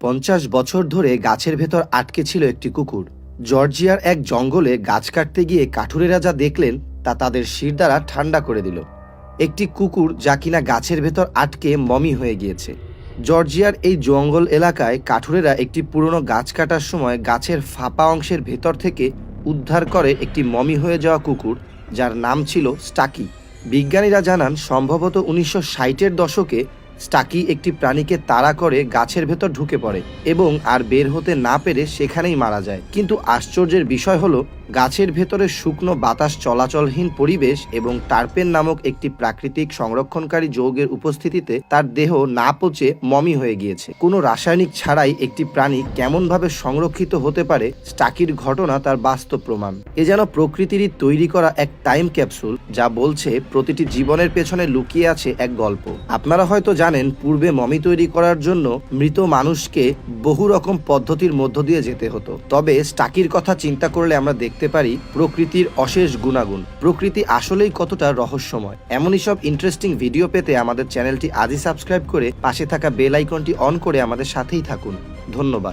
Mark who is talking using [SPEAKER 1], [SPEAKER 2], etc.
[SPEAKER 1] পঞ্চাশ বছর ধরে গাছের ভেতর আটকে ছিল একটি কুকুর। জর্জিয়ার এক জঙ্গলে গাছ কাটতে গিয়ে কাঠুরেরা যা দেখলেন, তা তাদের শির দ্বারা ঠান্ডা করে দিল। একটি কুকুর যা কিনা গাছের ভেতর আটকে মমি হয়ে গিয়েছে। জর্জিয়ার এই জঙ্গল এলাকায় কাঠুরেরা একটি পুরনো গাছ কাটার সময় গাছের ফাঁপা অংশের ভেতর থেকে উদ্ধার করে একটি মমি হয়ে যাওয়া কুকুর, যার নাম ছিল স্টাকি। বিজ্ঞানীরা জানান, সম্ভবত উনিশশো ষাটের দশকে স্টাকি একটি প্রাণীকে তাড়া করে গাছের ভেতর ঢুকে পড়ে এবং আর বের হতে না পেরে সেখানেই মারা যায়। কিন্তু আশ্চর্যের বিষয় হলো গাছের ভেতরে শুকনো বাতাস চলাচলহীন পরিবেশ এবং টার্পেন নামক একটি প্রাকৃতিক সংরক্ষণকারী যৌগের উপস্থিতিতে তার দেহ না পচে মমি হয়ে গিয়েছে। কোনো রাসায়নিক ছাড়াই একটি প্রাণী কেমনভাবে সংরক্ষিত হতে পারে স্টাকির ঘটনা তার বাস্তব প্রমাণ। এ যেন প্রকৃতিরই তৈরি করা এক টাইম ক্যাপসুল, যা বলছে প্রতিটি জীবনের পেছনে লুকিয়ে আছে এক গল্প। আপনারা হয়তো জানেন, পূর্বে মমি তৈরি করার জন্য মৃত মানুষকে বহু রকম পদ্ধতির মধ্য দিয়ে যেতে হতো। তবে স্টাকির কথা চিন্তা করলে আমরা দেখতে পারি প্রকৃতির অশেষ গুণাগুণ। প্রকৃতি আসলেই কতটা রহস্যময়। এমনই সব ইন্টারেস্টিং ভিডিও পেতে আমাদের চ্যানেলটি আজই সাবস্ক্রাইব করে পাশে থাকা বেল আইকনটি অন করে আমাদের সাথেই থাকুন। ধন্যবাদ।